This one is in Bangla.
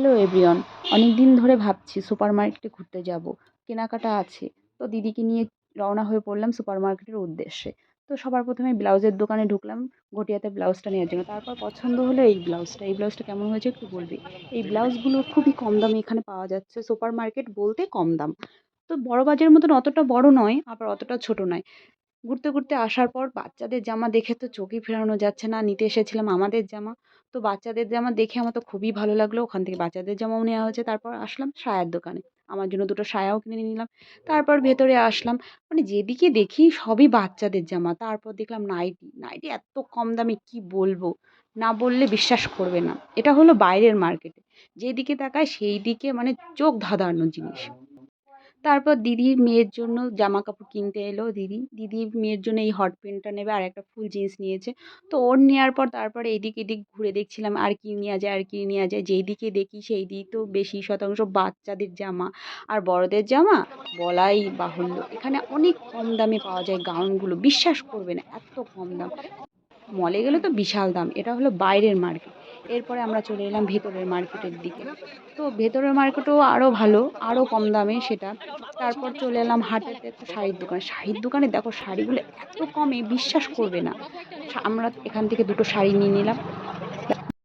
হ্যালো এভরিওয়ান অনেক দিন ধরে ভাবছি সুপার মার্কেটে ঘুরতে যাব। কেনাকাটা আছে। তো দিদিকে নিয়ে রওনা হয়ে পড়লাম সুপার মার্কেটের উদ্দেশ্যে। তো সবার প্রথমে ব্লাউজের দোকানে ঢুকলাম গটিয়াতে ব্লাউজটা নেওয়ার জন্য। তারপর পছন্দ হলো এই ব্লাউজটা। এই ব্লাউজটা কেমন হয়েছে একটু বলবি? এই ব্লাউজগুলো খুবই কম দামে এখানে পাওয়া যাচ্ছে। সুপার মার্কেট বলতে কম দাম। তো বড় বাজারের মতন অতটা বড় নয়, আবার অতটা ছোট নয়। ঘুরতে ঘুরতে আসার পর বাচ্চাদের জামা দেখে তো চোখই ফেরানো যাচ্ছে না। নিতে এসেছিলাম আমাদের জামা। তো বাচ্চাদের জামা দেখে আমার তো খুবই ভালো লাগল। ওখান থেকে বাচ্চাদের জামাও নেওয়া হয়েছে। তারপর আসলাম সায়ার দোকানে। আমার জন্য দুটো সায়াও কিনে নিলাম। তারপর ভেতরে আসলাম। মানে যেদিকে দেখি সবই বাচ্চাদের জামা। তারপর দেখলাম নাইটি। নাইটি এত কম দামে কি বলব? না বললে বিশ্বাস করবে না। এটা হলো বাইরের মার্কেটে। যেদিকে তাকায় সেই দিকে মানে চোখ ধাঁধানো জিনিস। তারপর দিদির মেয়ের জন্য জামা কাপড় কিনতে এলো দিদি। দিদির মেয়ের জন্য এই হট প্যান্টটা নেবে, আর একটা ফুল জিন্স নিয়েছে। তো ওর নেওয়ার পর তারপরে এদিক এদিক ঘুরে দেখছিলাম, আর কি নেওয়া যায়, আর কি নেওয়া যায়। যেই দিকে দেখি সেই দিক তো বেশি শতাংশ বাচ্চাদের জামা। আর বড়দের জামা বলাই বাহুল্য। এখানে অনেক কম দামে পাওয়া যায় গাউনগুলো। বিশ্বাস করবে না, এত কম দাম। মলে গেলে তো বিশাল দাম। এটা হলো বাইরের মার্কেট এরপরে আমরা চলে এলাম ভেতরের মার্কেটের দিকে। তো ভেতরের মার্কেটও আরও ভালো আরও কম দামে সেটা। তারপর চলে এলাম হাটেতে একটা শাড়ির দোকান। শাড়ির দোকানে দেখো, শাড়িগুলো এত কমে, বিশ্বাস করবে না। আমরা এখান থেকে দুটো শাড়ি নিয়ে নিলাম।